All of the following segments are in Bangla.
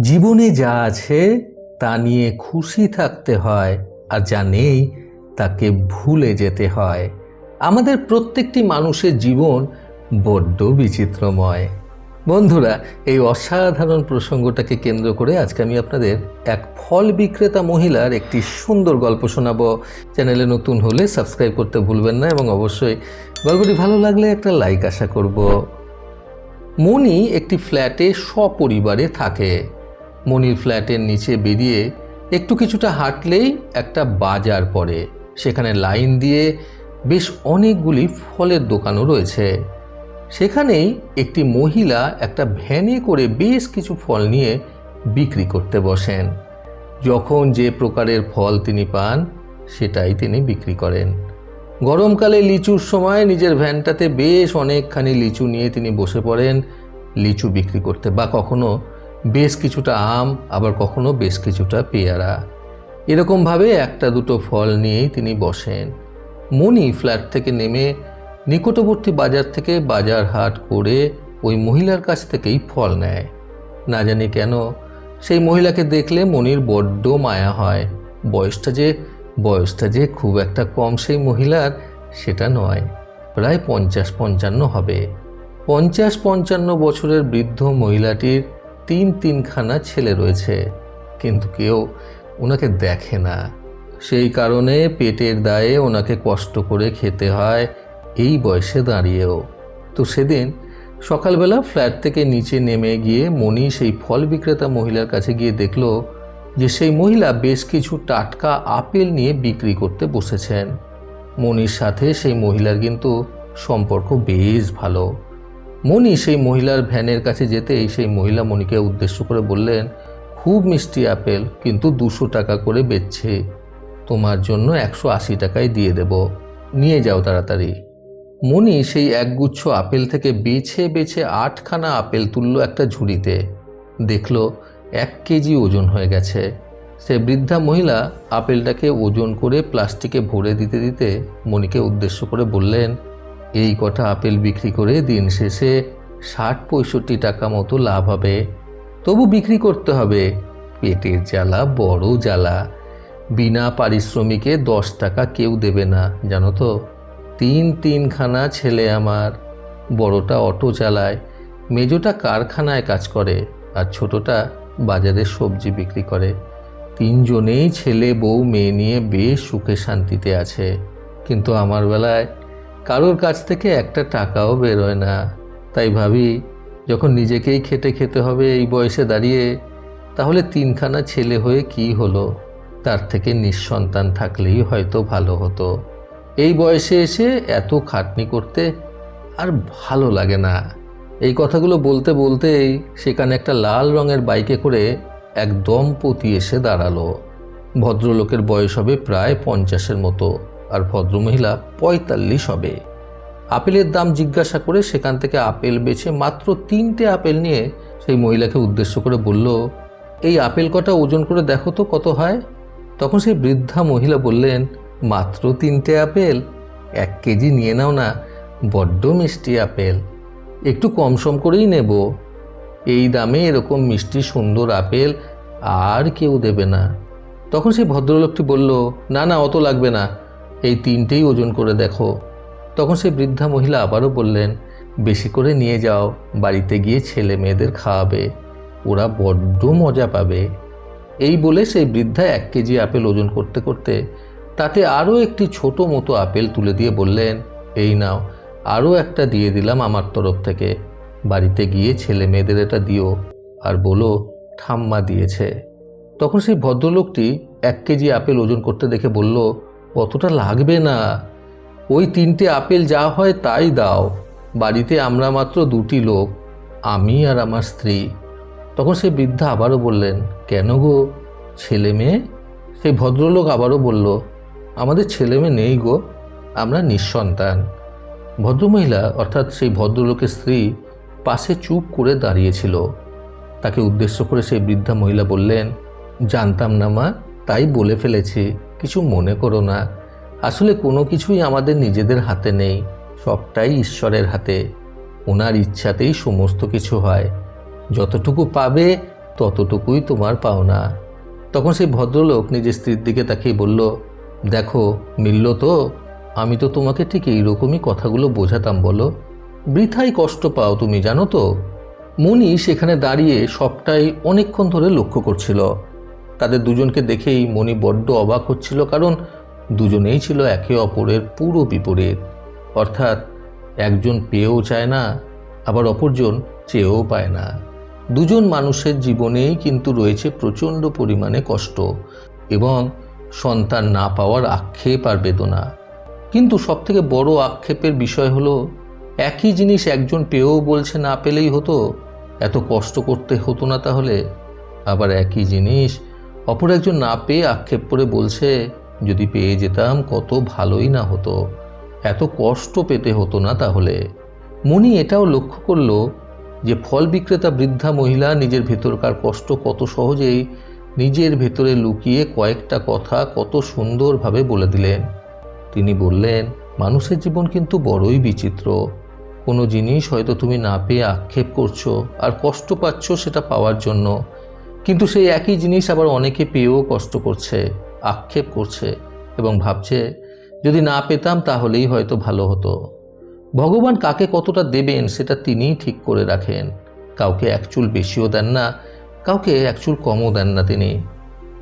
জীবনে যা আছে তা নিয়ে খুশি থাকতে হয় আর যা নেই তাকে ভুলে যেতে হয়। আমাদের প্রত্যেকটি মানুষের জীবন বড্ড বিচিত্রময়। বন্ধুরা, এই অসাধারণ প্রসঙ্গটাকে কেন্দ্র করে আজকে আমি আপনাদের এক ফল বিক্রেতা মহিলার একটি সুন্দর গল্প শোনাবো। চ্যানেলে নতুন হলে সাবস্ক্রাইব করতে ভুলবেন না এবং অবশ্যই গল্পটি ভালো লাগলে একটা লাইক আশা করব। মণি একটি ফ্ল্যাটে সপরিবারে থাকে। মণির ফ্ল্যাটের নিচে বেরিয়ে একটু কিছুটা হাঁটলেই একটা বাজার পড়ে। সেখানে লাইন দিয়ে বেশ অনেকগুলি ফলের দোকানও রয়েছে। সেখানেই একটি মহিলা একটা ভ্যানে করে বেশ কিছু ফল নিয়ে বিক্রি করতে বসেন। যখন যে প্রকারের ফল তিনি পান, সেটাই তিনি বিক্রি করেন। গরমকালে লিচুর সময় নিজের ভ্যানটাতে বেশ অনেকখানি লিচু নিয়ে তিনি বসে পড়েন। লিচু বিক্রি করতে বা কখনো বেশ কিছুটা আম, আবার কখনো বেশ কিছুটা পেয়ারা। এরকমভাবে একটা দুটো ফল নিয়েই তিনি বসেন। মনি ফ্ল্যাট থেকে নেমে নিকটবর্তী বাজার থেকে বাজার হাট করে ওই মহিলার কাছ থেকেই ফল নেয়। না জানি কেন, সেই মহিলাকে দেখলে মনির বড্ড মায়া হয়। বয়সটা যে বয়সটা যে খুব একটা কম সেই মহিলার, সেটা নয়। প্রায় পঞ্চাশ পঞ্চান্ন হবে। পঞ্চাশ পঞ্চান্ন বছরের বৃদ্ধ মহিলাটির তিন তিনখানা ছেলে রয়েছে, কিন্তু কেউ ওনাকে দেখে না। সেই কারণে পেটের দায়ে ওনাকে কষ্ট করে খেতে হয় এই বয়সে দাঁড়িয়েও। তো সেদিন সকালবেলা ফ্ল্যাট থেকে নিচে নেমে গিয়ে মণি সেই ফল বিক্রেতা মহিলার কাছে গিয়ে দেখল যে সেই মহিলা বেশ কিছু টাটকা আপেল নিয়ে বিক্রি করতে বসেছেন। মনির সাথে সেই মহিলার কিন্তু সম্পর্ক বেশ ভালো। মণি সেই মহিলার ভ্যানের কাছে যেতেই সেই মহিলা মণিকে উদ্দেশ্য করে বললেন, খুব মিষ্টি আপেল, কিন্তু দুশো টাকা করে বেচছে। তোমার জন্য একশো আশি টাকায় দিয়ে দেব। নিয়ে যাও তাড়াতাড়ি। মণি সেই একগুচ্ছ আপেল থেকে বেছে বেছে আটখানা আপেল তুলল একটা ঝুড়িতে। দেখল এক কেজি ওজন হয়ে গেছে। সে বৃদ্ধা মহিলা আপেলটাকে ওজন করে প্লাস্টিকে ভরে দিতে দিতে মণিকে উদ্দেশ্য করে বললেন এই কটা আপেল বিক্রি করে দিন শেষে ষাট পঁয়ষট্টি টাকা মতো লাভ হবে। তবু বিক্রি করতে হবে। পেটের জ্বালা বড় জ্বালা। বিনা পারিশ্রমিকে দশ টাকা কেউ দেবে না, জানো তো? তিন তিনখানা ছেলে আমার। বড়টা অটো চালায়। মেজোটা কারখানায় কাজ করে আর ছোটটা বাজারে সবজি বিক্রি করে। তিনজনেই ছেলে বউ মেয়ে নিয়ে বেশ সুখে শান্তিতে আছে। কিন্তু আমার বেলায় কারোর কাছ থেকে একটা টাকাও বেরোয় না। তাই ভাবি, যখন নিজেকেই খেটে খেতে হবে এই বয়সে দাঁড়িয়ে, তাহলে তিনখানা ছেলে হয়ে কি হলো? তার থেকে নিঃসন্তান থাকলেই হয়তো ভালো হতো। এই বয়সে এসে এত খাটনি করতে আর ভালো লাগে না। এই কথাগুলো বলতে বলতেই সেখানে একটা লাল রঙের বাইকে করে এক দম্পতি এসে দাঁড়াল। ভদ্রলোকের বয়স হবে প্রায় পঞ্চাশের মতো। আর ভদ্রমহিলা পঁয়তাল্লিশ হবে। আপেলের দাম জিজ্ঞাসা করে সেখান থেকে আপেল বেছে মাত্র তিনটে আপেল নিয়ে সেই মহিলাকে উদ্দেশ্য করে বলল, এই আপেল কটা ওজন করে দেখো তো কত হয়? তখন সেই বৃদ্ধা মহিলা বললেন, মাত্র তিনটে আপেল, এক কেজি নিয়ে নাও না, বড্ড মিষ্টি আপেল, একটু কম সম করেই নেব। এই দামে এরকম মিষ্টি সুন্দর আপেল আর কেউ দেবে না। তখন সেই ভদ্রলোকটি বলল, না না, অত লাগবে না। এই তিনটেই ওজন করে দেখো। তখন সেই বৃদ্ধা মহিলা আবারও বললেন, বেশি করে নিয়ে যাও, বাড়িতে গিয়ে ছেলে মেয়েদের খাওয়াবে, ওরা বড্ড মজা পাবে। এই বলে সেই বৃদ্ধা এক কেজি আপেল ওজন করতে করতে তাতে আরও একটি ছোট মতো আপেল তুলে দিয়ে বললেন, এই নাও, আরও একটা দিয়ে দিলাম আমার তরফ থেকে। বাড়িতে গিয়ে ছেলে মেয়েদের এটা দিও। আর বলো, ঠাম্মা দিয়েছে। তখন সেই ভদ্রলোকটি এক কেজি আপেল ওজন করতে দেখে বলল অতটা লাগবে না। ওই তিনটে আপেল যা হয় তাই দাও। বাড়িতে আমরা মাত্র দুটি লোক, আমি আর আমার স্ত্রী। তখন সে বৃদ্ধা আবারও বললেন, কেন গো? ছেলে মেয়ে? সেই ভদ্রলোক আবারও বলল, আমাদের ছেলে মেয়ে নেই গো, আমরা নিঃসন্তান। ভদ্রমহিলা, অর্থাৎ সেই ভদ্রলোকের স্ত্রী, পাশে চুপ করে দাঁড়িয়েছিল। তাকে উদ্দেশ্য করে সেই বৃদ্ধা মহিলা বললেন, জানতাম না মা, তাই বলে ফেলেছি। কিছু মনে করো না। আসলে কোনো কিছুই আমাদের নিজেদের হাতে নেই, সবটাই ঈশ্বরের হাতে। ওনার ইচ্ছাতেই সমস্ত কিছু হয়। যতটুকু পাবে ততটুকুই তোমার পাওনা। তখন সেই ভদ্রলোক নিজের স্ত্রীর দিকে তাকিয়ে বলল, দেখো, মিলল তো। আমি তো তোমাকে ঠিক এইরকমই কথাগুলো বোঝাতাম, বলো। বৃথাই কষ্ট পাও তুমি, জানো তো? মণি সেখানে দাঁড়িয়ে সবটাই অনেকক্ষণ ধরে লক্ষ্য করছিল। তাদের দুজনকে দেখেই মণি বড্ড অবাক হচ্ছিল, কারণ দুজনেই ছিল একে অপরের পুরো বিপরীত। অর্থাৎ একজন পেয়েও চায় না, আবার অপরজন চেয়েও পায় না। দুজন মানুষের জীবনেই কিন্তু রয়েছে প্রচণ্ড পরিমাণে কষ্ট এবং সন্তান না পাওয়ার আক্ষেপ আর বেদনা। কিন্তু সবথেকে বড় আক্ষেপের বিষয় হলো, একই জিনিস একজন পেয়েও বলছে না পেলেই হতো, এত কষ্ট করতে হতো না তাহলে। আবার একই জিনিস অপর একজন না পেয়ে আক্ষেপ করে বলছে, যদি পেয়ে যেতাম কত ভালোই না হতো। এত কষ্ট পেতে হতো না তাহলে। মণি এটাও লক্ষ্য করল যে ফল বিক্রেতা বৃদ্ধা মহিলা নিজের ভেতরকার কষ্ট কত সহজেই নিজের ভেতরে লুকিয়ে কয়েকটা কথা কত সুন্দরভাবে বলে দিলেন। তিনি বললেন, মানুষের জীবন কিন্তু বড়ই বিচিত্র। কোনো জিনিস হয়তো তুমি না পেয়ে আক্ষেপ করছ আর কষ্ট পাচ্ছ সেটা পাওয়ার জন্য। কিন্তু সেই একই জিনিস আবার অনেকে পেয়েও কষ্ট করছে, আক্ষেপ করছে এবং ভাবছে, যদি না পেতাম তাহলেই হয়তো ভালো হতো। ভগবান কাকে কতটা দেবেন সেটা তিনিই ঠিক করে রাখেন। কাউকে একচুল বেশিও দেন না, কাউকে একচুল কমও দেন না তিনি।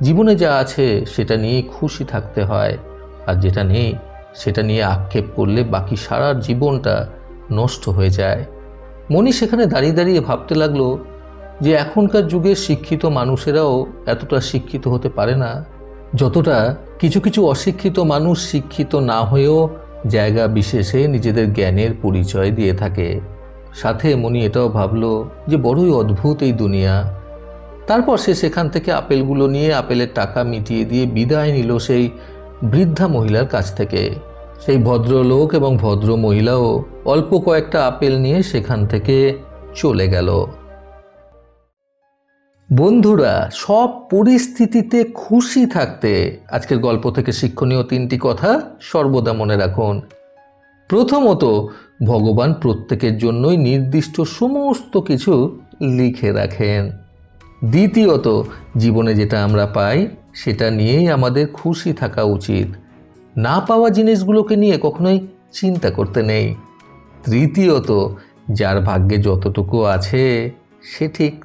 জীবনে যা আছে সেটা নিয়েই খুশি থাকতে হয়, আর যেটা নেই সেটা নিয়ে আক্ষেপ করলে বাকি সারা জীবনটা নষ্ট হয়ে যায়। মনি সেখানে দাঁড়িয়ে দাঁড়িয়ে ভাবতে লাগল যে এখনকার যুগে শিক্ষিত মানুষেরাও এতটা শিক্ষিত হতে পারে না, যতটা কিছু কিছু অশিক্ষিত মানুষ শিক্ষিত না হয়েও জায়গা বিশেষে নিজেদের জ্ঞানের পরিচয় দিয়ে থাকে। সাথে মনি এটাও ভাবলো যে বড়ই অদ্ভুত এই দুনিয়া। তারপর সে সেখান থেকে আপেলগুলো নিয়ে আপেলের টাকা মিটিয়ে দিয়ে বিদায় নিল সেই বৃদ্ধা মহিলার কাছ থেকে। সেই ভদ্রলোক এবং ভদ্র মহিলাও অল্প কয়েকটা আপেল নিয়ে সেখান থেকে চলে গেল। বন্ধুরা, সব পরিস্থিতিতে খুশি থাকতে আজকের গল্প থেকে শিক্ষণীয় তিনটি কথা সর্বদা মনে রাখুন। প্রথমত, ভগবান প্রত্যেকের জন্যই নির্দিষ্ট সমস্ত কিছু লিখে রাখেন। দ্বিতীয়ত, জীবনে যেটা আমরা পাই, সেটা নিয়েই আমাদের খুশি থাকা উচিত। না পাওয়া জিনিসগুলোকে নিয়ে কখনোই চিন্তা করতে নেই। তৃতীয়ত, যার ভাগ্যে যতটুকু আছে, সে ঠিক